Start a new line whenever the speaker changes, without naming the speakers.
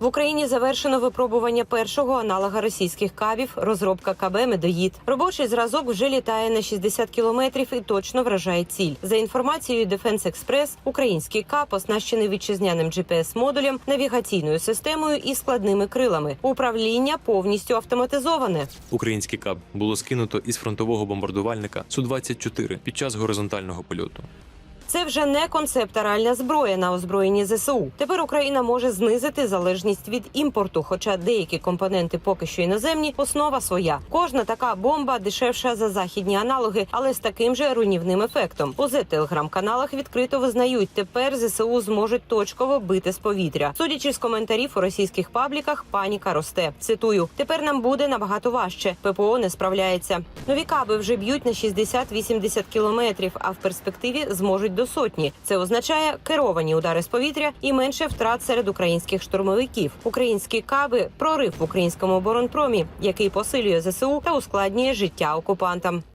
В Україні завершено випробування першого аналога російських кабів, розробка КБ Медоїд. Робочий зразок вже літає на 60 кілометрів і точно вражає ціль. За інформацією Defense Express, український кап оснащений вітчизняним GPS-модулем, навігаційною системою і складними крилами. Управління повністю автоматизоване.
Український каб було скинуто із фронтового бомбардувальника Су-24 під час горизонтального польоту.
Це вже не концепт, реальна зброя на озброєнні ЗСУ. Тепер Україна може знизити залежність від імпорту, хоча деякі компоненти поки що іноземні, основа своя. Кожна така бомба дешевша за західні аналоги, але з таким же руйнівним ефектом. У телеграм-каналах відкрито визнають, тепер ЗСУ зможуть точково бити з повітря. Судячи з коментарів у російських пабліках, паніка росте. Цитую: тепер нам буде набагато важче. ППО не справляється. Нові каби вже б'ють на 60-80 кілометрів, а в перспективі зможуть до сотні. Це означає керовані удари з повітря і менше втрат серед українських штурмовиків. Українські каби прорив в українському оборонпромі, який посилює ЗСУ та ускладнює життя окупантам.